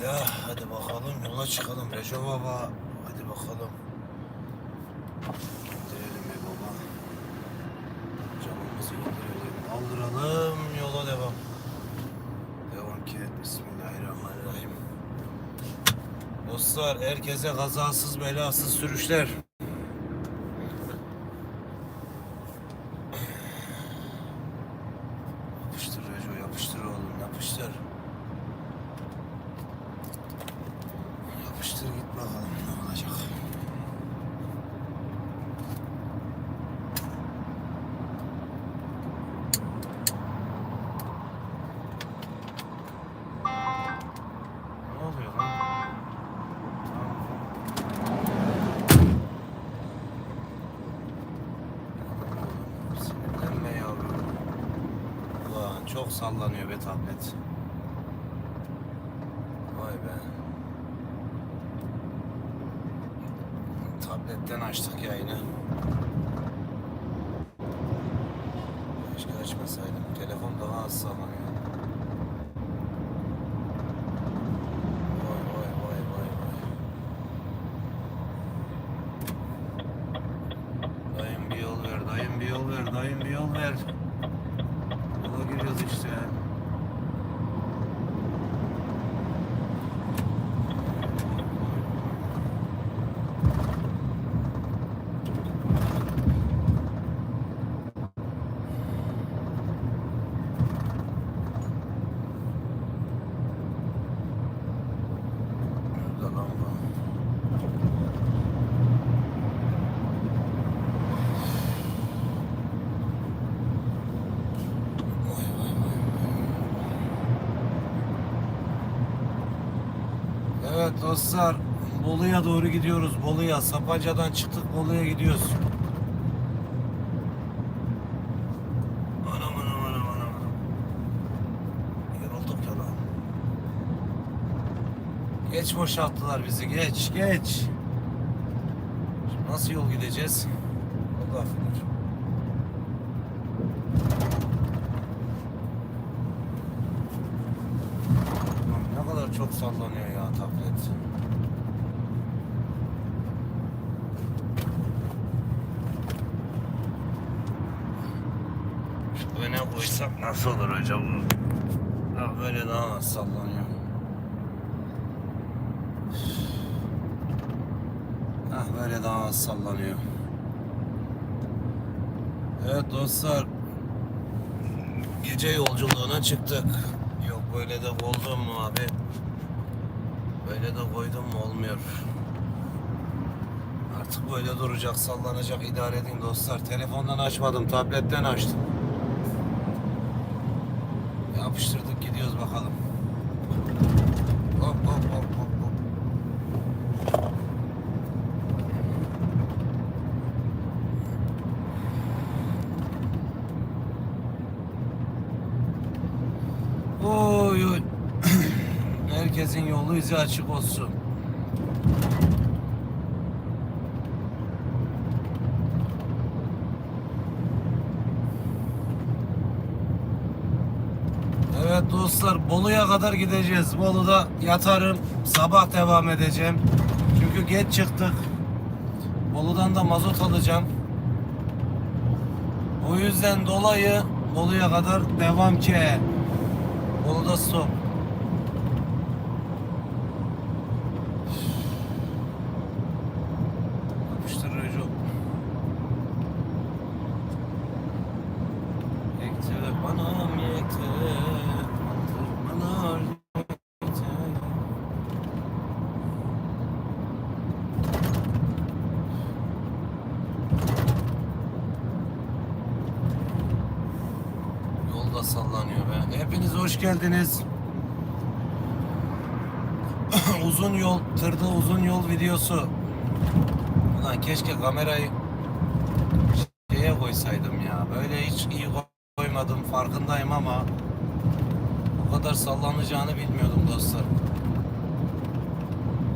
Bismillah. Hadi bakalım yola çıkalım Recep Baba. Hadi bakalım. Gidelim be baba. Camımızı indirelim. Kaldıralım. Yola devam. Devam ki. Bismillahirrahmanirrahim. Dostlar herkese kazasız belasız sürüşler. Yapıştır Reco yapıştır oğlum yapıştır. Yapıştır git bakalım ne olacak. Ne oluyor lan? Sinirlenme yavrum. Ulan çok sallanıyor be tablet. Vay be. Tabletten açtık yayını. Keşke açmasaydım. Telefon daha az sallanıyor. Dayım bir yol ver, dayım bir yol ver, dayım bir yol ver. Yola giriyoruz işte. Nerede lan bu? Vay vay vay vay. Evet dostlar Bolu'ya doğru gidiyoruz. Bolu'ya. Sapanca'dan çıktık Bolu'ya gidiyoruz. Anam anam anam anam. Yorulduk ya lan. Geç boşalttılar bizi. Geç geç. Şimdi nasıl yol gideceğiz? Allah bilir. Çok sallanıyor ya tablet. Şu öne koysak nasıl olur acaba? Ha böyle daha sallanıyor. Ah böyle daha az sallanıyor. Evet dostlar. Gece yolculuğuna çıktık. Yok böyle de koydum mu abi? Böyle de koydum mu olmuyor. Artık böyle duracak, sallanacak idare edin dostlar. Telefondan açmadım, tabletten açtım. Yapıştırdık gidiyoruz bakalım. Hop hop hop hop hop. Oy oy. Herkesin yolu izi açık olsun. Evet dostlar Bolu'ya kadar gideceğiz. Bolu'da yatarım. Sabah devam edeceğim. Çünkü geç çıktık. Bolu'dan da mazot alacağım. O yüzden dolayı Bolu'ya kadar devam ki. Bolu'da stop. Bana Yolda sallanıyor be. Hepiniz hoş geldiniz. uzun yol, tırda uzun yol videosu. Ulan keşke kamerayı şeye koysaydım ya. Böyle hiç iyi koymadım farkındayım ama o kadar sallanacağını bilmiyordum dostlar.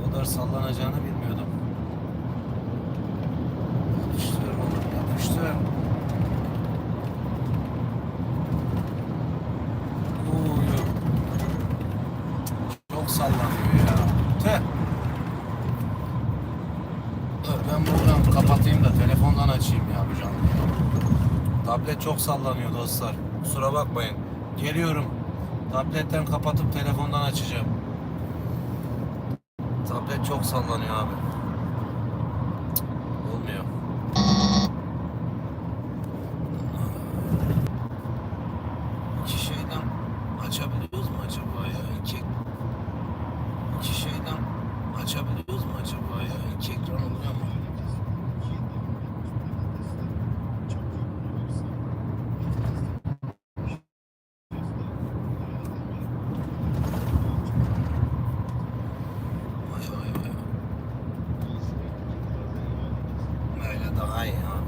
O kadar sallanacağını bilmiyordum. Yapıştır oğlum yapıştır. Çok sallanıyor ya. Tüh. Ben buradan kapatayım da telefondan açayım ya bu canlı. Tablet çok sallanıyor dostlar. Kusura bakmayın. Geliyorum. Tabletten kapatıp telefondan açacağım. Tablet çok sallanıyor abi. Olmuyor. İki şeyden açabiliyoruz mu acaba ya? İki, iki şeyden açabiliyoruz mu acaba ya? İki ekran oluyor mu? 大爷啊。